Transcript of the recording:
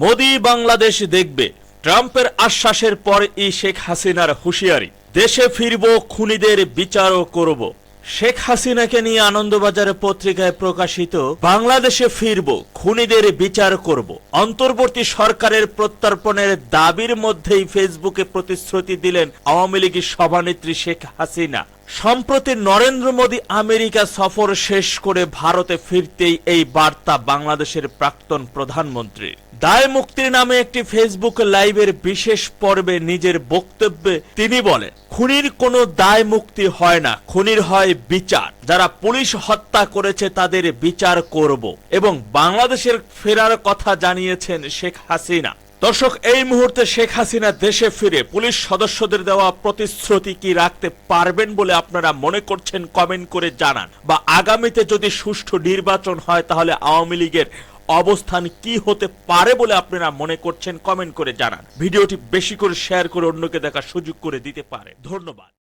মোদি বাংলাদেশ দেখবে। ট্রাম্পের আশ্বাসের পর ই শেখ হাসিনার হুঁশিয়ারি। দেশে ফিরব, খুনিদের বিচারও করব। শেখ হাসিনাকে নিয়ে আনন্দবাজার পত্রিকায় প্রকাশিত, বাংলাদেশে ফিরব, খুনিদের বিচার করব। অন্তর্বর্তী সরকারের প্রত্যর্পণের দাবির মধ্যেই ফেসবুকে প্রতিশ্রুতি দিলেন আওয়ামী লীগের সভানেত্রী শেখ হাসিনা। সম্প্রতি নরেন্দ্র মোদী আমেরিকা সফর শেষ করে ভারতে ফিরতেই এই বার্তা বাংলাদেশের প্রাক্তন প্রধানমন্ত্রী। দায় মুক্তির নামে একটি ফেসবুক লাইভের বিশেষ পর্বে নিজের বক্তব্যে তিনি বলেন, খুনির কোনো দায় মুক্তি হয় না, খুনির হয় বিচার। যারা পুলিশ হত্যা করেছে তাদের বিচার করব। এবং বাংলাদেশের ফেরার কথা জানিয়েছেন শেখ হাসিনা। দর্শক, এই মুহূর্তে শেখ হাসিনা দেশে ফিরে পুলিশ সদস্যদের দেওয়া প্রতিশ্রুতি কি রাখতে পারবেন বলে আপনারা মনে করছেন কমেন্ট করে জানান। বা আগামীতে যদি সুষ্ঠু নির্বাচন হয় তাহলে আওয়ামী লীগের অবস্থান কি হতে পারে বলে আপনারা মনে করছেন কমেন্ট করে জানান। ভিডিওটি বেশি করে শেয়ার করে অন্যকে দেখার সুযোগ করে দিতে পারে। ধন্যবাদ।